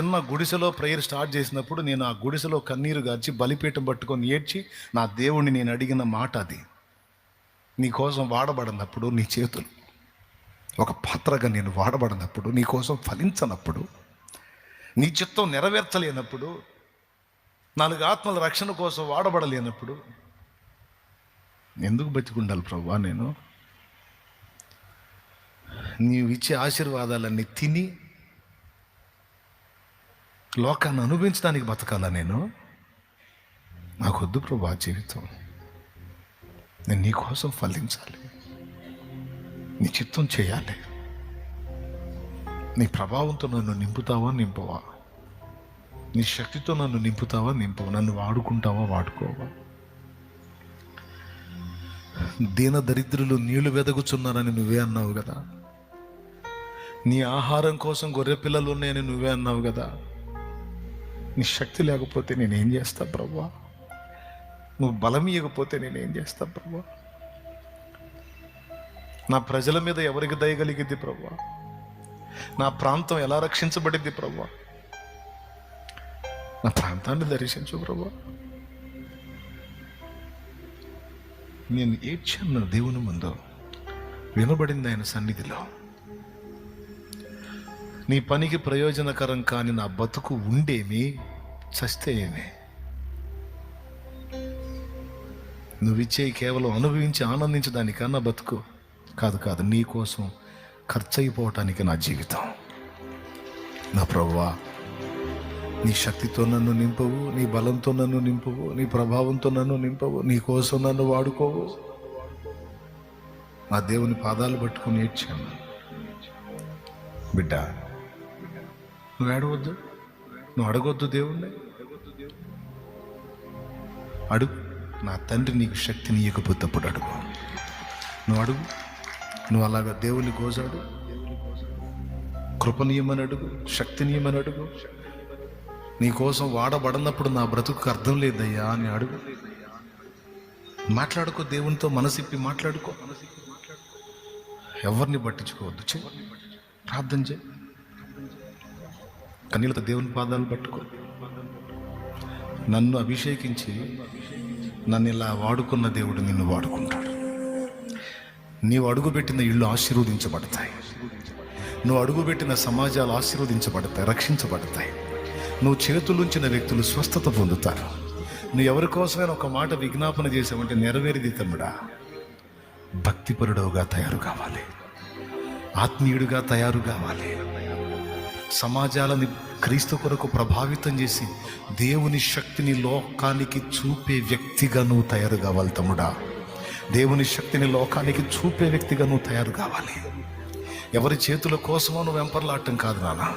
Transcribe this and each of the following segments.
చిన్న గుడిసెలో prayer start చేసినప్పుడు నేను ఆ గుడిసెలో కన్నీరు గార్చి బలిపీఠం పట్టుకొని ఏడ్చి నా దేవుణ్ణి నేను అడిగిన మాట అది. నీ కోసం వాడబడినప్పుడు నీ చేతులు. ఒక పాత్రగా నేను వాడబడినప్పుడు నీ కోసం ఫలించనప్పుడు నీ చిత్తం నెరవేర్చలేనప్పుడు నాలుగు ఆత్మల రక్షణ కోసం వాడబడలేనప్పుడు ఎందుకు బతికుండాలి ప్రభా నేను? నీవు ఇచ్చే ఆశీర్వాదాలన్నీ తిని లోకాన్ని అనుభవించడానికి బతకాలా నేను? నాకొద్దు ప్రభా జీవితం. నేను నీ కోసం ఫలించాలి. నీ చిత్తం చేయాలి. నీ ప్రభావంతో నన్ను నింపుతావా నింపవా? నీ శక్తితో నన్ను నింపుతావా నింపవా? నన్ను వాడుకుంటావా వాడుకోవా? దీన దరిద్రులు నీళ్ళు వెదగుచున్నారని నువ్వే అన్నావు కదా. నీ ఆహారం కోసం గొర్రె పిల్లలు ఉన్నాయని నువ్వే అన్నావు కదా. నీ శక్తి లేకపోతే నేనేం చేస్తా ప్రభా? నువ్వు బలం ఇవ్వకపోతే నేనేం చేస్తా ప్రభా? నా ప్రజల మీద ఎవరికి దయగలిగిద్ది ప్రభా? నా ప్రాంతం ఎలా రక్షించబడింది ప్రభా? నా ప్రాంతాన్ని దర్శించు ప్రభా. నేను ఏడ్చాను దేవుని ముందు వినబడింది ఆయన సన్నిధిలో నీ పనికి ప్రయోజనకరం కాని నా బతుకు ఉండేమి చస్తే ఏమి నువ్విచ్చే కేవలం అనుభవించి ఆనందించడానికన్నా బతుకు కాదు కాదు నీ కోసం ఖర్చు అయిపోవటానికి నా జీవితం. నా ప్రభువా నీ శక్తితో నన్ను నింపవు నీ బలంతో నన్ను నింపవు నీ ప్రభావంతో నన్ను నింపవు నీ కోసం నన్ను వాడుకోవు. నా దేవుని పాదాలు పట్టుకుని ఏడ్చాను. బిడ్డ నువ్వు ఏడవద్దు. నువ్వు అడగొద్దు దేవుణ్ణి. అడుగు. నా తండ్రి నీకు శక్తిని ఇవ్వకపోతే అప్పుడు అడుగు. నువ్వు అడుగు. నువ్వు అలాగా దేవుని గోజాడు. కృపనీయమని అడుగు. శక్తినీయమని అడుగు. నీ కోసం వాడబడినప్పుడు నా బ్రతుకు అర్థం లేదయ్యా అని అడుగు. మాట్లాడుకో దేవునితో మనసిప్పి మాట్లాడుకో. ఎవరిని పట్టించుకోవద్దు. చెయ్యి. ప్రార్థన చేయి కన్నీళ్ళతో దేవుని పాదాలు పట్టుకో. నన్ను అభిషేకించి నన్ను ఇలా వాడుకున్న దేవుడు నిన్ను వాడుకుంటాడు. నీవు అడుగుపెట్టిన ఇళ్ళు ఆశీర్వదించబడతాయి. నువ్వు అడుగుపెట్టిన సమాజాలు ఆశీర్వదించబడతాయి రక్షించబడతాయి. నువ్వు చేతులుంచిన వ్యక్తులు స్వస్థత పొందుతారు. నువ్వు ఎవరి కోసమైనా ఒక మాట విజ్ఞాపన చేసావంటే నెరవేరిది తమ్ముడా. భక్తిపరుడవుగా తయారు కావాలి. ఆత్మీయుడిగా తయారు కావాలి. సమాజాలని క్రీస్తు కొరకు ప్రభావితం చేసి దేవుని శక్తిని లోకానికి చూపే వ్యక్తిగా నువ్వు తయారు కావాలి తమ్ముడా. దేవుని శక్తిని లోకానికి చూపే వ్యక్తిగా నువ్వు తయారు కావాలి. ఎవరి చేతుల కోసమో నువ్వు వెంపర్లాడటం కాదు నాన్న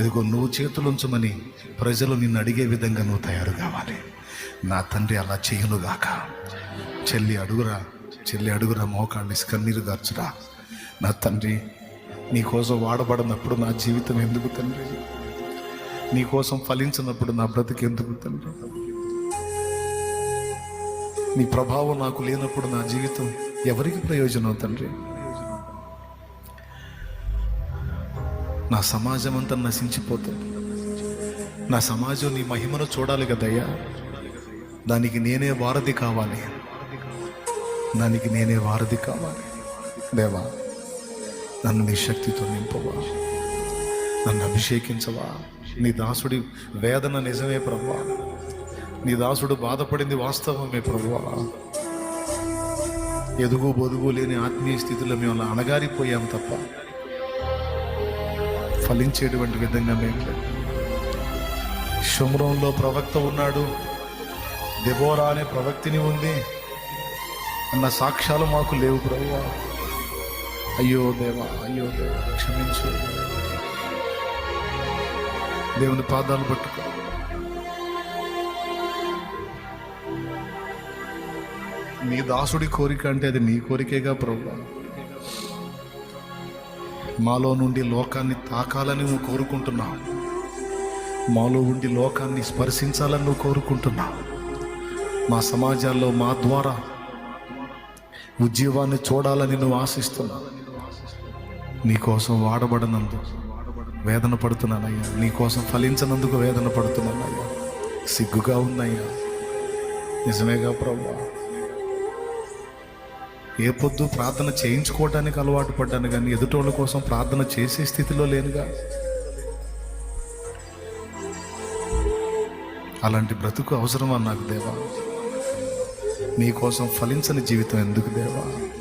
ఇదిగో నువ్వు చేతులుంచమని ప్రజలు నిన్ను అడిగే విధంగా నువ్వు తయారు కావాలి. నా తండ్రి అలా చేయనుగాక చెల్లి అడుగురా చెల్లి అడుగురా మోకాళ్ళు కన్నీరు గార్చురా. నా తండ్రి నీకోసం వాడబడినప్పుడు నా జీవితం ఎందుకు తండ్రి? నీకోసం ఫలించినప్పుడు నా బ్రతికి ఎందుకు తండ్రి? నీ ప్రభావం నాకు లేనప్పుడు నా జీవితం ఎవరికి ప్రయోజనం తండ్రి? నా సమాజం అంతా నశించిపోతుంది. నా సమాజం నీ మహిమను చూడాలి కదయ్యా దానికి నేనే వారధి కావాలి. దానికి నేనే వారధి కావాలి. దేవా నన్ను నీ శక్తితో నింపవా. నన్ను అభిషేకించవా. నీ దాసుడి వేదన నిజమే ప్రభా నీ దాసుడు బాధపడింది వాస్తవమే ప్రభువా. ఎదుగు బొదుగు లేని ఆత్మీయ స్థితిలో మేము అలా అణగారిపోయాం తప్ప ఫలించేటువంటి విధంగా మేము లేము. శుమ్రంలో ప్రవక్త ఉన్నాడు. దెబోరా అనే ప్రవక్తిని ఉంది. అన్న సాక్ష్యాలు మాకు లేవు ప్రభువా. అయ్యో దేవా అయ్యో దేవా క్షమించు. దేవుని పాదాలు పట్టుకో. నీ దాసుడి కోరిక అంటే అది నీ కోరికేగా ప్రభు. మాలో నుండి లోకాన్ని తాకాలని నువ్వు కోరుకుంటున్నావు. మాలో ఉండి లోకాన్ని స్పర్శించాలని నువ్వు కోరుకుంటున్నావు. మా సమాజాల్లో మా ద్వారా ఉద్యోగాన్ని చూడాలని నువ్వు ఆశిస్తున్నావు. నీకోసం వాడబడనందు వేదన పడుతున్నానయ్యా. నీ కోసం ఫలించనందుకు వేదన పడుతున్నానయ్యా. సిగ్గుగా ఉందయ్యా. నిజమేగా ప్రభా ఏ పొద్దు ప్రార్థన చేయించుకోవడానికి అలవాటు పడ్డాను కానీ ఎదుటోళ్ళ కోసం ప్రార్థన చేసే స్థితిలో లేనుగా. అలాంటి బ్రతుకు అవసరమా నాకు దేవా? నీ కోసం ఫలించని జీవితం ఎందుకు దేవా?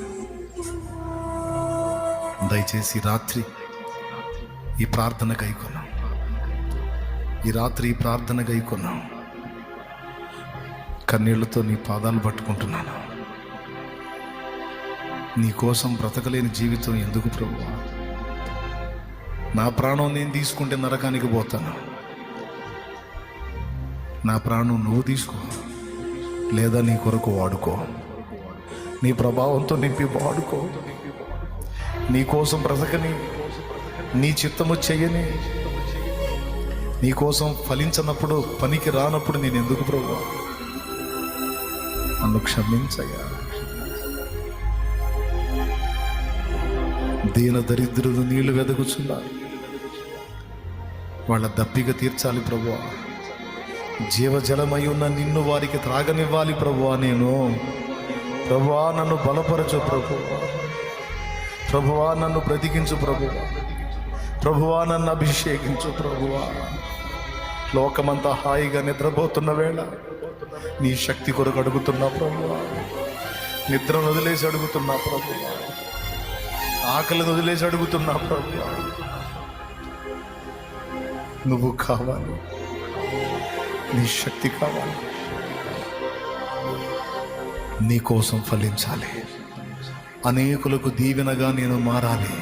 దయచేసి రాత్రి ఈ ప్రార్థన గైకొన్నాం. ఈ రాత్రి ఈ ప్రార్థన గైకొన్నాం. కన్నీళ్ళతో నీ పాదాలు పట్టుకుంటున్నాను. నీ కోసం బ్రతకలేని జీవితం ఎందుకు ప్రభు? నా ప్రాణం నేను తీసుకుంటే నరకానికి పోతాను. నా ప్రాణం నువ్వు తీసుకో లేదా నీ కొరకు వాడుకో. నీ ప్రభావంతో నింపి వాడుకో. నీ కోసం బ్రతకని నీ చిత్తము చెయ్యని నీ కోసం ఫలించనప్పుడు పనికి రానప్పుడు నేను ఎందుకు ప్రభు? నన్ను క్షమించయ్యా. దీన దరిద్రులు నీళ్ళు వెదగుచున్నారు వాళ్ళ దప్పిక తీర్చాలి ప్రభు. జీవజలమై ఉన్న నిన్ను వారికి త్రాగనివ్వాలి ప్రభు. నేను ప్రభువా నన్ను బలపరచు ప్రభు. ప్రభువా నన్ను బ్రతికించు ప్రభువా. ప్రభువా నన్ను అభిషేకించు ప్రభువా. లోకమంతా హాయిగా నిద్రపోతున్న వేళ నీ శక్తి కొరకు అడుగుతున్నా ప్రభువా. నిద్ర వదిలేసి అడుగుతున్నా ప్రభువా. ఆకలి వదిలేసి అడుగుతున్నా ప్రభువా. నువ్వు కావాలి. నీ శక్తి కావాలి. నీ కోసం ఫలించాలి. అనేకులకు దీవెనగా నేను మారాలి.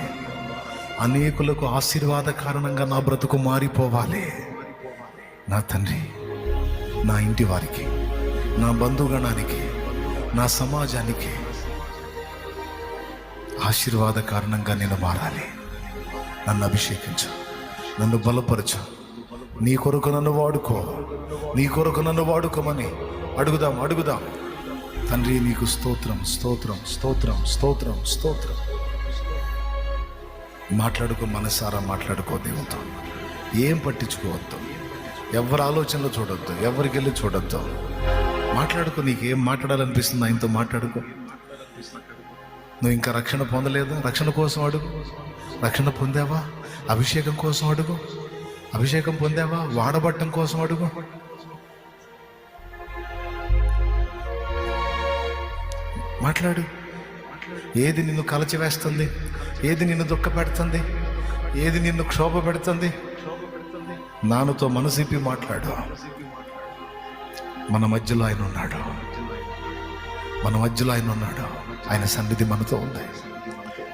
అనేకులకు ఆశీర్వాద కారణంగా నా బ్రతుకు మారిపోవాలి. నా తండ్రి నా ఇంటి వారికి నా బంధుగణానికి నా సమాజానికి ఆశీర్వాద కారణంగా నేను మారాలి. నన్ను అభిషేకించు నన్ను బలపరచు. నీ కొరకు నన్ను వాడుకో నీ కొరకు నన్ను వాడుకోమని అడుగుదాం అడుగుదాం. తండ్రి నీకు స్తోత్రం స్తోత్రం స్తోత్రం స్తోత్రం స్తోత్రం. మాట్లాడుకో మనసారా మాట్లాడుకో దేవుతో ఏం పట్టించుకోవద్దు. ఎవరి ఆలోచనలు చూడొద్దు ఎవరికి వెళ్ళి చూడొద్దు. మాట్లాడుకో నీకు ఏం మాట్లాడాలనిపిస్తుంది ఆయనతో మాట్లాడుకో. నువ్వు ఇంకా రక్షణ పొందలేదా రక్షణ కోసం అడుగు. రక్షణ పొందావా? అభిషేకం కోసం అడుగు. అభిషేకం పొందావా? వాడబట్టం కోసం అడుగు. మాట్లాడు. ఏది నిన్ను కలచివేస్తుంది? ఏది నిన్ను దుఃఖ పెడుతుంది ఏది నిన్ను క్షోభ పెడుతుంది నానుతో మనసిప్పి మాట్లాడు. మన మధ్యలో ఆయన ఉన్నాడు. మన మధ్యలో ఆయన ఉన్నాడు. ఆయన సన్నిధి మనతో ఉంది.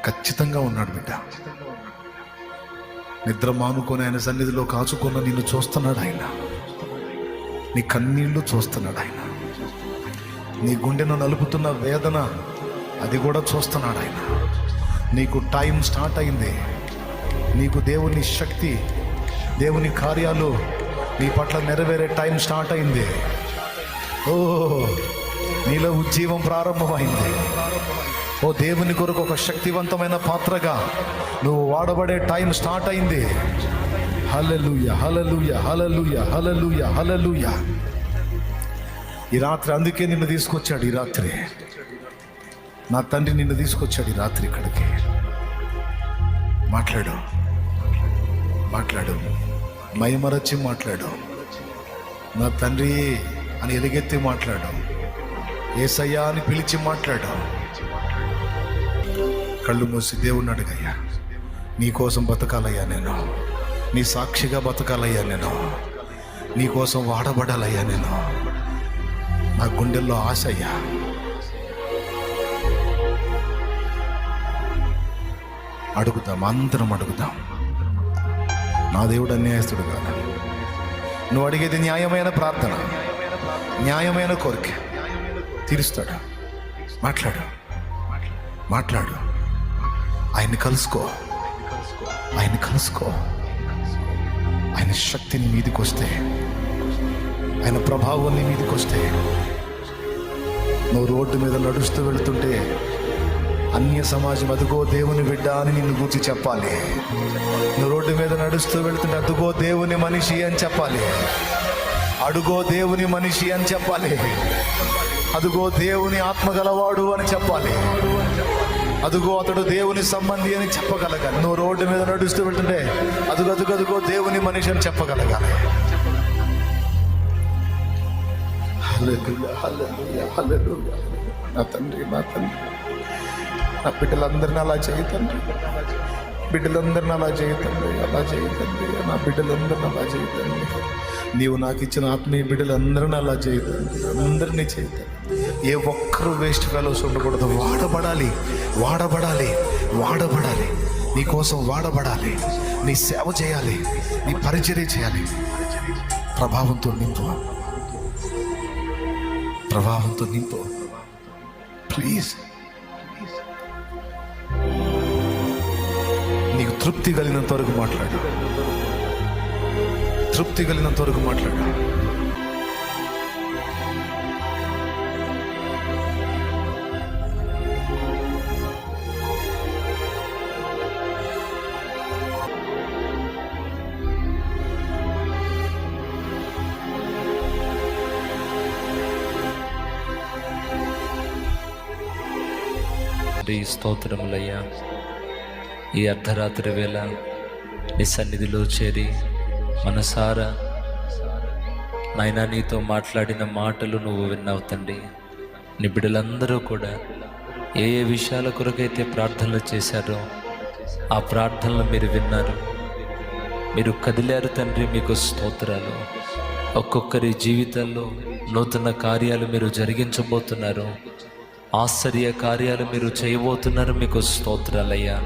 ఖచ్చితంగా ఉన్నాడు బిడ్డ. నిద్ర మానుకొని ఆయన సన్నిధిలో కాచుకున్న నిన్ను చూస్తున్నాడు ఆయన. నీ కన్నీళ్ళు చూస్తున్నాడు ఆయన. నీ గుండెను నలుపుతున్న వేదన అది కూడా చూస్తున్నాడు ఆయన. నీకు టైం స్టార్ట్ అయింది. నీకు దేవుని శక్తి దేవుని కార్యాలు నీ పట్ల నెరవేరే టైం స్టార్ట్ అయింది. ఓ నీలో ఉజ్జీవం ప్రారంభమైంది. ఓ దేవుని కొరకు ఒక శక్తివంతమైన పాత్రగా నువ్వు వాడబడే టైం స్టార్ట్ అయింది. హలలుయ హలలుయ హలలుయ హలలుయ హలలుయ ఈ రాత్రి అందుకే నిన్ను తీసుకొచ్చాడు ఈ రాత్రి. నా తండ్రి నిన్ను తీసుకొచ్చాడు ఈ రాత్రి ఇక్కడికి. మాట్లాడు. మాట్లాడు. మయమరచి మాట్లాడు. నా తండ్రి అని ఎలుగెత్తి మాట్లాడు. ఏసయ్యా అని పిలిచి మాట్లాడు. కళ్ళు మూసి దేవుణ్ణి అడుగయ్యా. నీ కోసం బతకాలయ్యా నేను. నీ సాక్షిగా బతకాలయ్యా నేను. నీ కోసం వాడబడాలయ్యా నేను. నా గుండెల్లో ఆశయ్యా అడుగుదాం అందరం అడుగుదాం. నా దేవుడు అన్యాయస్తుడు కాదు నువ్వు అడిగేది న్యాయమైన ప్రార్థన న్యాయమైన కోరిక. తీరుస్తాడు. మాట్లాడు. మాట్లాడు. ఆయన్ని కలుసుకో. ఆయన కలుసుకో. ఆయన శక్తిని మీదకి వస్తే ఆయన ప్రభావం నీ మీదకి వస్తే నువ్వు రోడ్డు మీద నడుస్తూ వెళుతుంటే అన్య సమాజం అదుగో దేవుని బిడ్డ అని నిన్ను గురించి చెప్పాలి. నువ్వు రోడ్డు మీద నడుస్తూ వెళ్తుంటే అదుగో దేవుని మనిషి అని చెప్పాలి. అడుగో దేవుని మనిషి అని చెప్పాలి. అదుగో దేవుని ఆత్మగలవాడు అని చెప్పాలి. అదుగో అతడు దేవుని సంబంధి అని చెప్పగలగాలి. నువ్వు రోడ్డు మీద నడుస్తూ వెళ్తుంటే అదుగదుగదుగో దేవుని మనిషి అని చెప్పగలగాలి. నా తండ్రి నా తండ్రి. నా బిడ్డలందరినీ అలా చేయి తండ్రి. బిడ్డలందరిని అలా చేయి అలా చేయి నా బిడ్డలందరిని అలా చేయతండి నీవు నాకు ఇచ్చిన ఆత్మీయ బిడ్డలందరిని అలా చేయతండి అందరినీ చేయతండి ఏ ఒక్కరు వేస్ట్ ఫెలోస్ ఉండకూడదు. వాడబడాలి వాడబడాలి వాడబడాలి. నీ కోసం వాడబడాలి. నీ సేవ చేయాలి నీ పరిచర్య చేయాలి. ప్రభావంతో నింపు ప్రవాహంతో నింపు. ప్లీజ్. నీకు తృప్తి కలిగినంత వరకు మాట్లాడు. తృప్తి కలిగినంత వరకు మాట్లాడు. నీ స్తోత్రములయ్యా. ఈ అర్ధరాత్రి వేళ నీ సన్నిధిలో చేరి మనసారా నాయన నీతో మాట్లాడిన మాటలు నువ్వు విన్నావు తండ్రి. నీ బిడ్డలందరూ కూడా ఏ ఏ విషయాల కొరకైతే ప్రార్థనలు చేశారో ఆ ప్రార్థనలు మీరు విన్నారు. మీరు కదిలారు తండ్రి మీకు స్తోత్రాలు. ఒక్కొక్కరి జీవితాల్లో నూతన కార్యాలు మీరు జరిగించబోతున్నారు. ఆశ్చర్య కార్యాలు మీరు చేయబోతున్నారు. మీకు స్తోత్రాలయ్యా.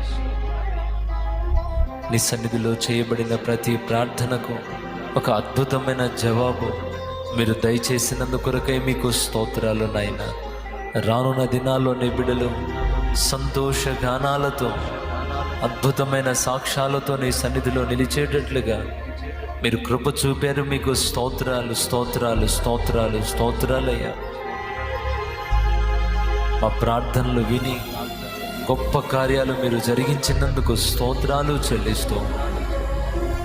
నీ సన్నిధిలో చేయబడిన ప్రతి ప్రార్థనకు ఒక అద్భుతమైన జవాబు మీరు దయచేసినందుకొరకై మీకు స్తోత్రాలు నాయన రానున్న దినాల్లో నీ బిడ్డలు సంతోష గానాలతో అద్భుతమైన సాక్ష్యాలతో నీ సన్నిధిలో నిలిచేటట్లుగా మీరు కృప చూపారు. మీకు స్తోత్రాలు స్తోత్రాలు స్తోత్రాలు స్తోత్రాలయ్యా. మా ప్రార్థనలు విని గొప్ప కార్యాలు మీరు జరిగించినందుకు స్తోత్రాలు చెల్లిస్తూ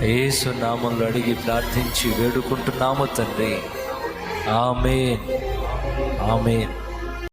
ఏసు నామంలో అడిగి ప్రార్థించి వేడుకుంటున్నాము తండ్రి. ఆమెన్. ఆమెన్.